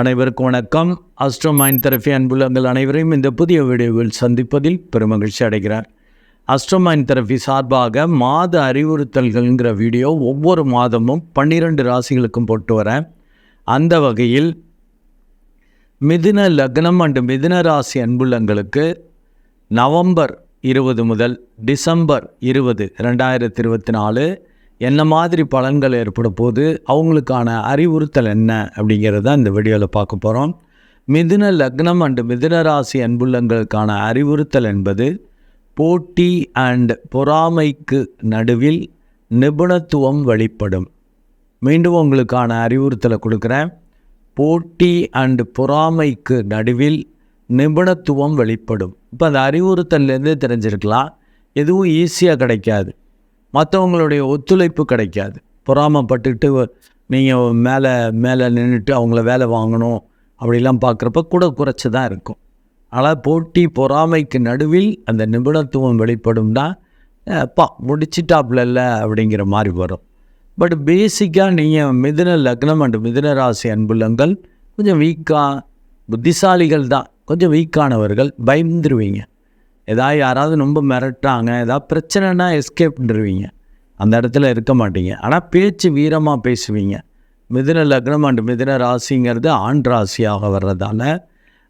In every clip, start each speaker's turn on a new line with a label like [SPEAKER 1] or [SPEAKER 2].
[SPEAKER 1] அனைவருக்கும் வணக்கம். Astro mind therapy அன்புள்ளங்கள் அனைவரையும் இந்த புதிய வீடியோவில் சந்திப்பதில் பெருமகிழ்ச்சி அடைகிறார் அஸ்ட்ரோ மைண்ட் தெரப்பி சார்பாக மாத அறிவுறுத்தல்கள்ங்கிற வீடியோ ஒவ்வொரு மாதமும் பன்னிரெண்டு ராசிகளுக்கும் போட்டு வரேன். அந்த வகையில் மிதுன லக்னம் அண்டு மிதுன ராசி அன்புள்ளங்களுக்கு நவம்பர் இருபது முதல் டிசம்பர் இருபது ரெண்டாயிரத்தி இருபத்தி நாலு என்ன மாதிரி பலன்கள் ஏற்பட போது அவங்களுக்கான அறிவுறுத்தல் என்ன அப்படிங்கிறத இந்த வீடியோவில் பார்க்க போகிறோம் மிதுன லக்னம் அண்டு மிதுன ராசி அன்புள்ளங்களுக்கான அறிவுறுத்தல் என்பது போட்டி அண்ட் பொறாமைக்கு நடுவில் நிபுணத்துவம் வெளிப்படும். மீண்டும் உங்களுக்கான அறிவுறுத்தலை கொடுக்குறேன். போட்டி அண்டு பொறாமைக்கு நடுவில் நிபுணத்துவம் வெளிப்படும். இப்போ அந்த அறிவுறுத்தல்லேருந்து தெரிஞ்சிருக்கலாம். எதுவும் ஈஸியாக கிடைக்காது. மற்றவங்களுடைய ஒத்துழைப்பு கிடைக்காது. பொறாமப்பட்டுக்கிட்டு நீங்கள் மேலே மேலே நின்றுட்டு அவங்கள வேலை வாங்கணும் அப்படிலாம் பார்க்குறப்ப கூட குறைச்சி தான் இருக்கும். ஆனால் போட்டி பொறாமைக்கு நடுவில் அந்த நிபுணத்துவம் வெளிப்படும்னா அப்பா முடிச்சிட்டாப்புல இல்லை அப்படிங்கிற மாதிரி வரும். பட் பேசிக்காக நீங்கள் மிதுன லக்னம் அண்ட் மிதுன ராசி அன்புள்ளங்கள் கொஞ்சம் வீக்காக புத்திசாலிகள் தான். கொஞ்சம் வீக்கானவர்கள் பயந்துருவீங்க. ஏதாவது யாராவது ரொம்ப மிரட்டாங்க ஏதாவது பிரச்சனைனா எஸ்கேப்ன்றுவீங்க அந்த இடத்துல இருக்க மாட்டீங்க. ஆனால் பேச்சு வீரமாக பேசுவீங்க. மிதுன லக்னம் அண்ட் மிதுன ராசிங்கிறது ஆண் ராசியாக வர்றதால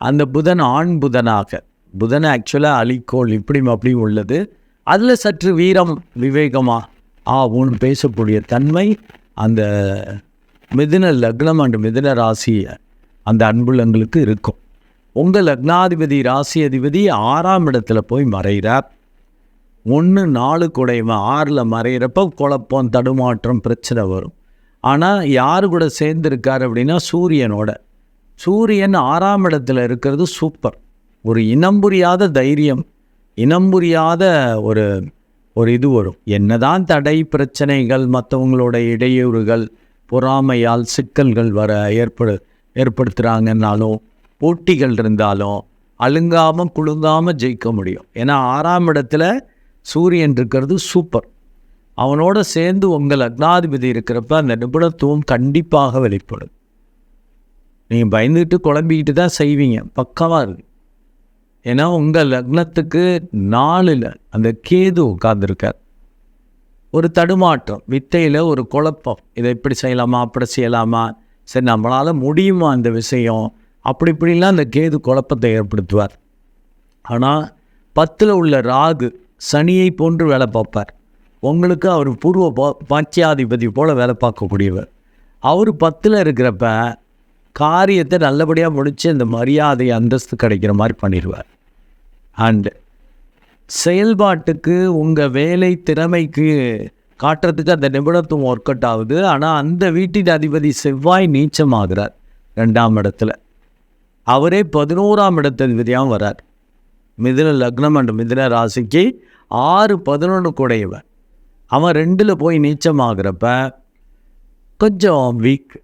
[SPEAKER 1] அந்த புதன் ஆண் புதனாக. புதன் ஆக்சுவலாக அலிக்கோள் இப்படி அப்படி உள்ளது. அதில் சற்று வீரம் விவேகமாக ஆ ஊன் பேசக்கூடிய தன்மை அந்த மிதுன லக்னம் அண்ட் மிதுன ராசி அந்த அன்புள்ளங்களுக்கு இருக்கும். உங்கள் லக்னாதிபதி ராசி அதிபதி ஆறாம் இடத்துல போய் மறைகிறார். ஒன்று நாலு குடைவன் ஆறில் மறைகிறப்ப குழப்பம் தடுமாற்றம் பிரச்சனை வரும். ஆனால் யார் கூட சேர்ந்துருக்கார் அப்படின்னா சூரியனோட. சூரியன் ஆறாம் இடத்துல இருக்கிறது சூப்பர். ஒரு இனம் புரியாத தைரியம் இனம் புரியாத ஒரு ஒரு இது வரும். என்னதான் தடை பிரச்சனைகள் மற்றவங்களோட இடையூறுகள் பொறாமையால் சிக்கல்கள் வர ஏற்படு ஏற்படுத்துகிறாங்கன்னாலும் போட்டிகள் இருந்தாலும் அழுங்காமல் குழுங்காமல் ஜெயிக்க முடியும். ஏன்னா ஆறாம் இடத்துல சூரியன் இருக்கிறது சூப்பர். அவனோட சேர்ந்து உங்கள் லக்னாதிபதி இருக்கிறப்ப அந்த நிபுணத்துவம் கண்டிப்பாக வெளிப்படும். நீங்கள் பயந்துக்கிட்டு குழம்பிக்கிட்டு தான் செய்வீங்க. பக்கமாக இருக்கு. ஏன்னா உங்கள் லக்னத்துக்கு நாளில் அந்த கேது உட்கார்ந்துருக்கார். ஒரு தடுமாற்றம் வித்தையில் ஒரு குழப்பம். இதை இப்படி செய்யலாமா அப்படி செய்யலாமா? சரி நம்மளால் முடியுமா அந்த விஷயம்? அப்படி இப்படிலாம் அந்த கேது குழப்பத்தை ஏற்படுத்துவார். ஆனால் பத்தில் உள்ள ராகு சனியை போன்று வேலை பார்ப்பார். உங்களுக்கு அவர் பூர்வ பா போல் வேலை பார்க்கக்கூடியவர். அவர் பத்தில் இருக்கிறப்ப காரியத்தை நல்லபடியாக முடித்து அந்த மரியாதை அந்தஸ்து கிடைக்கிற மாதிரி பண்ணிடுவார். அண்டு செயல்பாட்டுக்கு உங்கள் வேலை திறமைக்கு காட்டுறதுக்கு அந்த நிபுணத்துவம் ஒர்க் அவுட் ஆகுது. ஆனால் அந்த வீட்டின் அதிபதி செவ்வாய் நீச்சமாகிறார். ரெண்டாம் இடத்துல. அவரே பதினோராம் இடத்ததிபதியாகவும் வரார் மிதுன லக்னம் அண்ட் மிதுன ராசிக்கு ஆறு பதினொன்று கூடையவன் அவன் ரெண்டில் போய் நீச்சமாகிறப்ப கொஞ்சம் வீக்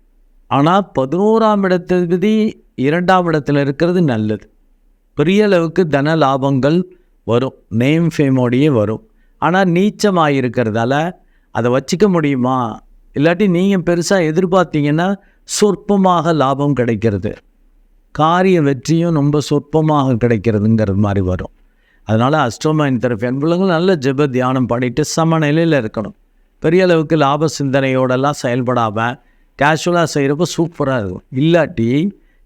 [SPEAKER 1] ஆனால் பதினோராம் இடத்ததிபதி இரண்டாம் இடத்துல இருக்கிறது நல்லது. பெரிய அளவுக்கு தன லாபங்கள் வரும். நேம் ஃபேமோடையே வரும். ஆனால் நீச்சமாக இருக்கிறதால அதை வச்சுக்க முடியுமா? இல்லாட்டி நீங்கள் பெருசாக எதிர்பார்த்தீங்கன்னா சொற்பமாக லாபம் கிடைக்கிறது. காரிய வெற்றியும் ரொம்ப சொற்பமாக கிடைக்கிறதுங்கிறது மாதிரி வரும். அதனால் அஸ்ட்ரோமைன் தெரப்பி அன்புள்ளங்கள் நல்ல ஜெப தியானம் பண்ணிவிட்டு சமநிலையில் இருக்கணும். பெரிய அளவுக்கு லாப சிந்தனையோடெல்லாம் செயல்படாமல் கேஷுவலாக செய்கிறப்ப சூப்பராக இருக்கும். இல்லாட்டி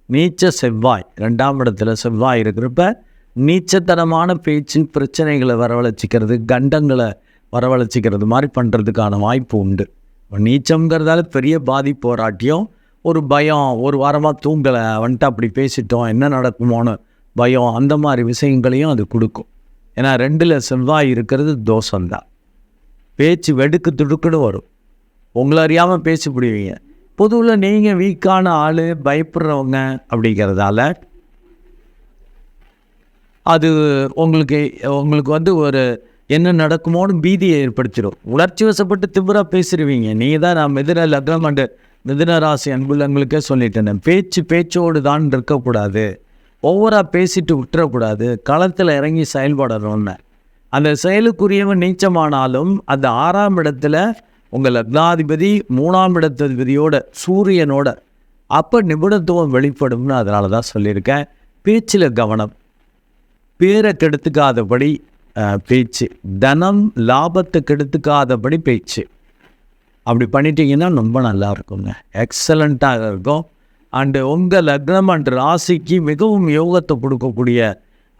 [SPEAKER 1] நீச்ச செவ்வாய் ரெண்டாம் இடத்துல செவ்வாய் இருக்கிறப்ப நீச்சத்தனமான பேச்சு பிரச்சனைகளை வரவழைச்சிக்கிறது கண்டங்களை வரவழைச்சிக்கிறது மாதிரி பண்ணுறதுக்கான வாய்ப்பு உண்டு. நீச்சங்கிறதால பெரிய பாதிப்பு போராட்டியும் ஒரு பயம் ஒரு வாரமாக தூங்கலை வந்துட்டு அப்படி பேசிட்டோம் என்ன நடக்குமோன்னு பயம் அந்த மாதிரி விஷயங்களையும் அது கொடுக்கும். ஏன்னா ரெண்டில் செவ்வாய் இருக்கிறது தோஷம்தான். பேச்சு வெடுக்கு துடுக்குன்னு வரும். உங்களை அறியாமல் பேசி பிடிவீங்க பொதுவில் நீங்கள் வீக்கான ஆள் பயப்படுறவங்க அப்படிங்கிறதால அது உங்களுக்கு உங்களுக்கு வந்து ஒரு என்ன நடக்குமோன்னு பீதியை ஏற்படுத்திடும். உணர்ச்சி வசப்பட்டு திமிராக பேசிடுவீங்க நீங்கள் தான் நான் மெதிரில் லக்னம் அண்டு மிதனராசி அன்புள்ளங்களுக்கே சொல்லிட்டேன் பேச்சு பேச்சோடு தான் இருக்கக்கூடாது ஓவராக பேசிட்டு விட்டுறக்கூடாது. களத்தில் இறங்கி செயல்படணும்னு. அந்த செயலுக்குரியவன் நீச்சமானாலும் அந்த ஆறாம் இடத்துல உங்கள் லக்னாதிபதி மூணாம் இடத்ததிபதியோட சூரியனோட அப்போ நிபுணத்துவம் வெளிப்படும்னு அதனால தான் சொல்லியிருக்கேன். பேச்சில் கவனம். பேரை கெடுத்துக்காதபடி பேச்சு. தனம் லாபத்தை கெடுத்துக்காதபடி பேச்சு. அப்படி பண்ணிட்டீங்கன்னா ரொம்ப நல்லா இருக்குங்க எக்ஸலண்ட்டாக இருக்கும். அண்டு உங்கள் லக்னம் அண்ட் ராசிக்கு மிகவும் யோகத்தை கொடுக்கக்கூடிய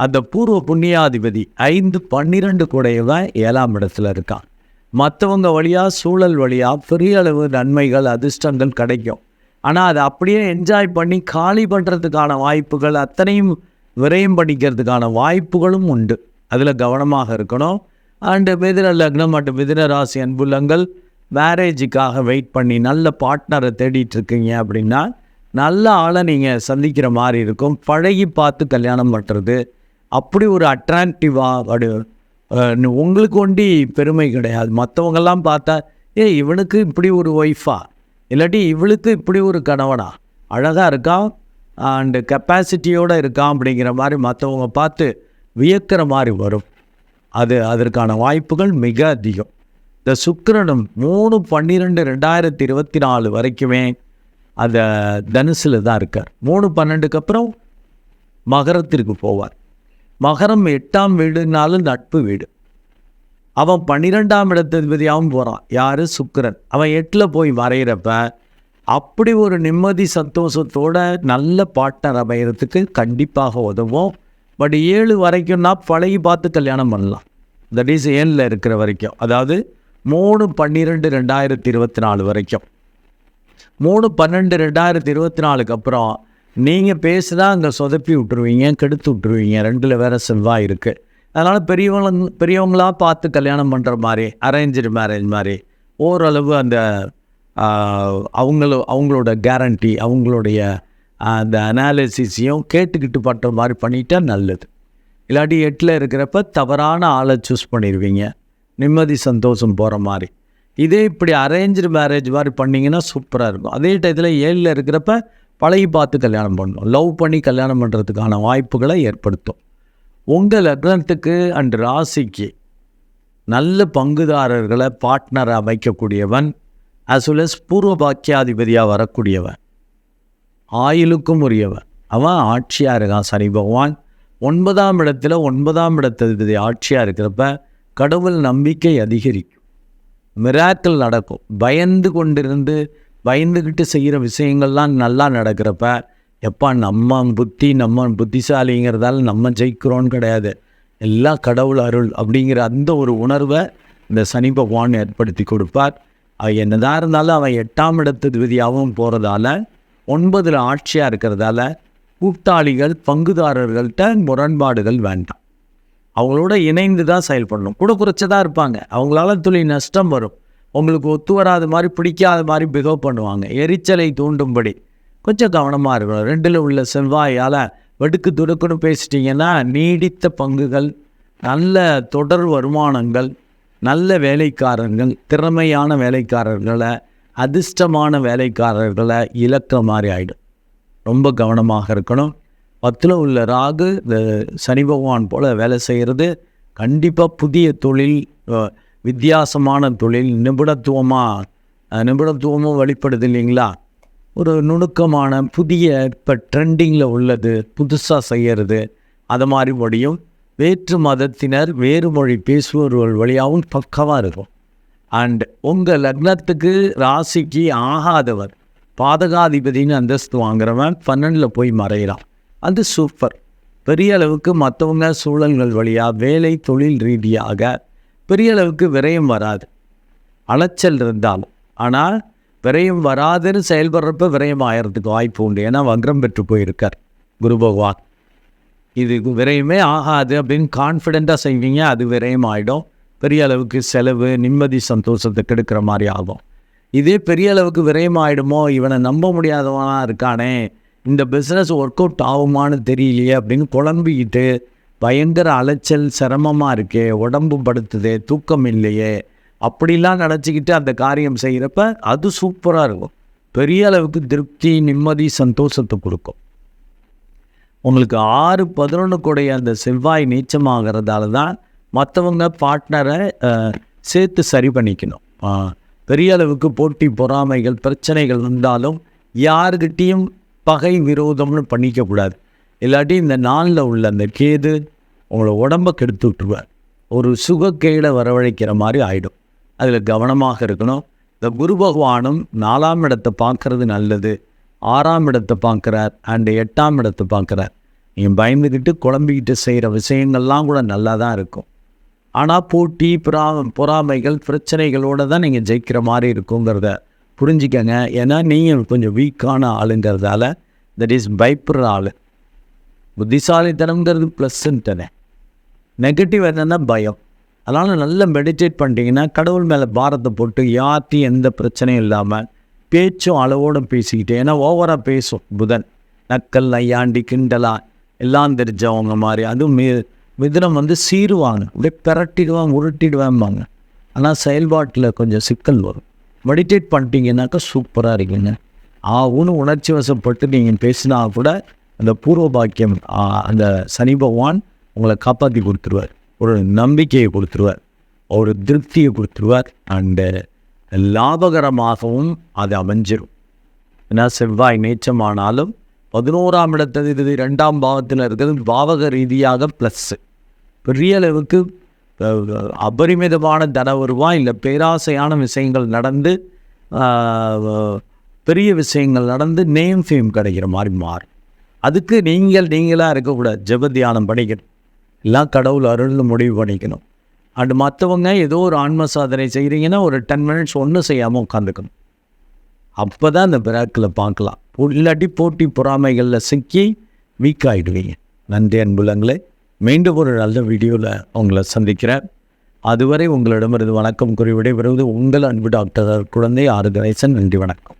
[SPEAKER 1] அந்த பூர்வ புண்ணியாதிபதி ஐந்து பன்னிரெண்டு கூடையவன் ஏழாம் இடத்துல இருக்கான். மற்றவங்க வழியாக சூழல் வழியாக பெரிய அளவு நன்மைகள் அதிர்ஷ்டங்கள் கிடைக்கும். ஆனால் அதை அப்படியே என்ஜாய் பண்ணி காலி பண்ணுறதுக்கான வாய்ப்புகள் அத்தனையும் விரயம் பண்ணிக்கிறதுக்கான வாய்ப்புகளும் உண்டு. அதில் கவனமாக இருக்கணும். அண்டு மிதின லக்னம் மற்றும் மிதின ராசி அன்புள்ளங்கள் மேரேஜுக்காக வெயிட் பண்ணி நல்ல பார்ட்னரை தேடிட்டு இருக்கீங்க அப்படின்னா நல்ல ஆளை நீங்கள் சந்திக்கிற மாதிரி இருக்கும். பழகி பார்த்து கல்யாணம் பண்ணுறது அப்படி ஒரு அட்ராக்டிவாக அப்படி உங்களுக்கு ஒண்டி பெருமை கிடையாது. மற்றவங்கெல்லாம் பார்த்தா ஏ இவனுக்கு இப்படி ஒரு ஒய்ஃபா இல்லாட்டி இவளுக்கு இப்படி ஒரு கணவனா? அழகாக இருக்கான் அண்டு கெப்பாசிட்டியோடு இருக்கான் அப்படிங்கிற மாதிரி மற்றவங்க பார்த்து வியக்கிற மாதிரி வரும். அது அதற்கான வாய்ப்புகள் மிக அதிகம். இந்த சுக்கரனும் மூணு பன்னிரெண்டு ரெண்டாயிரத்தி இருபத்தி நாலு வரைக்குமே அந்த தனுசில் தான் இருக்கார். மூணு பன்னெண்டுக்கு அப்புறம் மகரத்திற்கு போவார். மகரம் எட்டாம் வீடுனாலும் நட்பு வீடு. அவன் பன்னிரெண்டாம் இடத்ததிபதியாகவும் போகிறான் யார்? சுக்கிரன். அவன் எட்டில் போய் வரைகிறப்ப அப்படி ஒரு நிம்மதி சந்தோஷத்தோட நல்ல பாட்டர் அமைகிறதுக்கு கண்டிப்பாக உதவும். பட் ஏழு வரைக்கும்னா பழகி பார்த்து கல்யாணம் பண்ணலாம். தட் இஸ் ஏழில் இருக்கிற வரைக்கும். அதாவது மூணு பன்னிரெண்டு ரெண்டாயிரத்தி இருபத்தி நாலு வரைக்கும். மூணு பன்னெண்டு ரெண்டாயிரத்தி இருபத்தி நாலுக்கு அப்புறம் நீங்கள் பேசுனா அங்கே சொதப்பி விட்டுருவீங்க கெடுத்து விட்டுருவீங்க. ரெண்டில் வேற செவ்வாய் இருக்குது அதனால் பெரியவங்க பெரியவங்களாக பார்த்து கல்யாணம் பண்ணுற மாதிரி அரேஞ்சு மேரேஜ் மாதிரி ஓரளவு அந்த அவங்கள அவங்களோட கேரண்டி அவங்களுடைய அந்த அனாலிசிஸையும் கேட்டுக்கிட்டு பண்ணுற மாதிரி பண்ணிட்டால் நல்லது. இல்லாட்டி எட்டில் இருக்கிறப்ப தவறான ஆளை சூஸ் பண்ணிடுவீங்க நிம்மதி சந்தோஷம் போகிற மாதிரி. இதே இப்படி அரேஞ்சு மேரேஜ் மாதிரி பண்ணிங்கன்னா சூப்பராக இருக்கும். அதே டயத்தில் ஏழில் இருக்கிறப்ப பழகி பார்த்து கல்யாணம் பண்ணணும் லவ் பண்ணி கல்யாணம் பண்ணுறதுக்கான வாய்ப்புகளை ஏற்படுத்தும். உங்கள் லக்னத்துக்கு அண்ட் ராசிக்கு நல்ல பங்குதாரர்களை பார்ட்னரை அமைக்கக்கூடியவன் அஸ் வெல் அஸ் பூர்வ பாக்கியாதிபதியாக வரக்கூடியவன். ஆயுளுக்கும் உரியவன். அவன் ஆட்சியாக இருக்கான் சனி பகவான். ஒன்பதாம் இடத்துல ஒன்பதாம் இடத்ததிபதி ஆட்சியாக இருக்கிறப்ப கடவுள் நம்பிக்கை அதிகரிக்கும். மிராக்கள் நடக்கும். பயந்து கொண்டிருந்து பயந்துக்கிட்டு செய்கிற விஷயங்கள்லாம் நல்லா நடக்கிறப்ப எப்பா நம்ம புத்தி நம்ம புத்திசாலிங்கிறதால நம்ம ஜெயிக்கிறோன்னு கிடையாது. எல்லாம் கடவுள் அருள் அப்படிங்கிற அந்த ஒரு உணர்வை இந்த சனி பகவான் ஏற்படுத்தி கொடுப்பார். அவன் என்னதான் இருந்தாலும் அவன் எட்டாம் இடத்து விதியாகவும் போகிறதால ஒன்பதில் ஆட்சியாக இருக்கிறதால கூட்டாளிகள் பங்குதாரர்கள்ட்ட முரண்பாடுகள் வேண்டாம். அவங்களோட இணைந்து தான் செயல்படணும். கூட குறைச்சதாக இருப்பாங்க. அவங்களால துளி நஷ்டம் வரும். உங்களுக்கு ஒத்து வராத மாதிரி பிடிக்காத மாதிரி பிகவ் பண்ணுவாங்க. எரிச்சலை தூண்டும்படி. கொஞ்சம் கவனமாக இருக்கணும். ரெண்டில் உள்ள செவ்வாயால் வெடுக்கு துடுக்குன்னு பேசிட்டிங்கன்னா நீடித்த பங்குகள் நல்ல தொடர் வருமானங்கள் நல்ல வேலைக்காரர்கள் திறமையான வேலைக்காரர்களை அதிர்ஷ்டமான வேலைக்காரர்களை இழக்கிற மாதிரி ஆகிடும் ரொம்ப கவனமாக இருக்கணும். பத்தில் உள்ள ராகு இந்த சனி பகவான் போல் வேலை செய்கிறது கண்டிப்பாக புதிய தொழில் வித்தியாசமான தொழில் நிபுணத்துவமாக நிபுணத்துவமும் வெளிப்படுது இல்லைங்களா? ஒரு நுணுக்கமான புதிய இப்போ ட்ரெண்டிங்கில் உள்ளது புதுசாக செய்கிறது அது மாதிரி முடியும் வேற்று மதத்தினர் வேறு மொழி பேசுபவர்கள் வழியாகவும் பக்கவாக இருக்கும். அண்ட் உங்கள் லக்னத்துக்கு ராசிக்கு ஆகாதவர் பாதகாதிபதின்னு அந்தஸ்து வாங்குறவன் பன்னெண்டில் போய் மறைகிறான் அது சூப்பர். பெரிய அளவுக்கு மற்றவங்க சூழல்கள் வழியாக வேலை தொழில் ரீதியாக பெரிய அளவுக்கு விரயம் வராது. அலைச்சல் இருந்தாலும். ஆனால் விரயம் வராதுன்னு செயல்படுறப்ப விரயம் ஆகிறதுக்கு வாய்ப்பு உண்டு. ஏன்னா வக்ரம் பெற்று போயிருக்கார் குரு பகவான். இது விரயமே ஆகாது அப்படின்னு கான்ஃபிடெண்ட்டாக செய்வீங்க அது விரயம் ஆகிடும் பெரிய அளவுக்கு செலவு நிம்மதி சந்தோஷத்தை கெடுக்கிற மாதிரி ஆகும். இதே பெரிய அளவுக்கு விரயம் ஆகிடுமோ இவனை நம்ப முடியாதவனாக இருக்கானே இந்த பிஸ்னஸ் ஒர்க் அவுட் ஆகுமான்னு தெரியலையே அப்படின்னு குழம்பிக்கிட்டு பயங்கர அலைச்சல் சிரமமாக இருக்கே உடம்பு படுத்துதே தூக்கம் இல்லையே அப்படிலாம் நினச்சிக்கிட்டு அந்த காரியம் செய்கிறப்ப அது சூப்பராக இருக்கும். பெரிய அளவுக்கு திருப்தி நிம்மதி சந்தோஷத்தை கொடுக்கும். உங்களுக்கு ஆறு பதினொன்றுக்குடைய அந்த செவ்வாய் நீச்சமாகிறதால தான் மற்றவங்க பார்ட்னரை சேர்த்து சரி பண்ணிக்கணும். பெரிய அளவுக்கு போட்டி பொறாமைகள் பிரச்சனைகள் வந்தாலும் யாருக்கிட்டேயும் பகை விரோதம்னு பண்ணிக்கக்கூடாது. இல்லாட்டி இந்த நாளில் உள்ள அந்த கேது உங்களை உடம்பை கெடுத்து விட்டுருவார். ஒரு சுகக்கேடை வரவழைக்கிற மாதிரி ஆகிடும் அதில் கவனமாக இருக்கணும். இந்த குரு பகவானும் நாலாம் இடத்தை பார்க்கறது நல்லது. ஆறாம் இடத்தை பார்க்குறார். அண்டு எட்டாம் இடத்தை பார்க்குறார். நீங்கள் பயந்துக்கிட்டு குழம்பிக்கிட்டு செய்கிற விஷயங்கள்லாம் கூட நல்லா தான் இருக்கும். ஆனால் போட்டி புறா பொறாமைகள் பிரச்சனைகளோடு தான் நீங்கள் ஜெயிக்கிற மாதிரி இருக்குங்கிறத புரிஞ்சிக்கங்க. ஏன்னா நீங்கள் கொஞ்சம் வீக்கான ஆளுங்கிறதால தட் இஸ் பயப்படுற ஆள். புத்திசாலித்தனங்கிறது ப்ளஸ்ன்ட்டனே நெகட்டிவ் என்னென்னா பயம். அதனால் நல்லா மெடிடேட் பண்ணிட்டீங்கன்னா கடவுள் மேலே பாரத்தை போட்டு யார்ட்டையும் எந்த பிரச்சனையும் இல்லாமல் பேச்சும் அளவோடும் பேசிக்கிட்டு ஏன்னா ஓவராக பேசும் புதன். நக்கல் நையாண்டி கிண்டலா எல்லாம் தெரிஞ்சவங்க மாதிரி. அதுவும் மி மிதினம் வந்து சீருவாங்க. அப்படியே பிரட்டிடுவாங்க உருட்டிடுவாம்பாங்க ஆனால் செயல்பாட்டில் கொஞ்சம் சிக்கல் வரும். மெடிடேட் பண்ணிட்டீங்கன்னாக்கா சூப்பராக இருக்குங்க. ஆகும்னு உணர்ச்சி வசப்பட்டு நீங்கள் பேசினா கூட அந்த பூர்வ பாக்கியம் அந்த சனி பகவான் உங்களை காப்பாற்றி கொடுத்துருவார். ஒரு நம்பிக்கையை கொடுத்துருவார். ஒரு திருப்தியை கொடுத்துருவார். அண்டு லாபகரமாகவும் அது அமைஞ்சிடும் ஏன்னா செவ்வாய் நீச்சமானாலும் பதினோராம் இடத்துல இது ரெண்டாம் பாவத்தில் இருக்கிறது பாவக ரீதியாக ப்ளஸ்ஸு பெரிய அளவுக்கு அபரிமிதமான தன வருவாய் இல்லை பேராசையான விஷயங்கள் நடந்து பெரிய விஷயங்கள் நடந்து நேம் ஃபேம் கிடைக்கிற மாதிரி மாறும். அதுக்கு நீங்கள் நீங்களாக இருக்கக்கூடாது. ஜெப தியானம் பண்ணிக்கணும் எல்லாம் கடவுள் அருள் முடிவு பண்ணிக்கணும். அண்ட் மற்றவங்க ஏதோ ஒரு ஆன்ம சாதனை செய்கிறீங்கன்னா ஒரு டென் மினிட்ஸ் ஒன்றும் செய்யாமல் உட்காந்துக்கணும். அப்போ தான் அந்த பிராக்கில் பார்க்கலாம். இல்லாட்டி போட்டி பொறாமைகளில் சிக்கி வீக் ஆகிடுவீங்க நன்றி அன்புலங்களே மீண்டும் ஒரு நல்ல வீடியோவில் உங்களை சந்திக்கிறேன். அதுவரை உங்களிடமிருந்து வணக்கம் கூறி விடைபெறுவது உங்கள் அன்பு டாக்டர் குழந்தை ஆறு கணேசன் நன்றி வணக்கம்.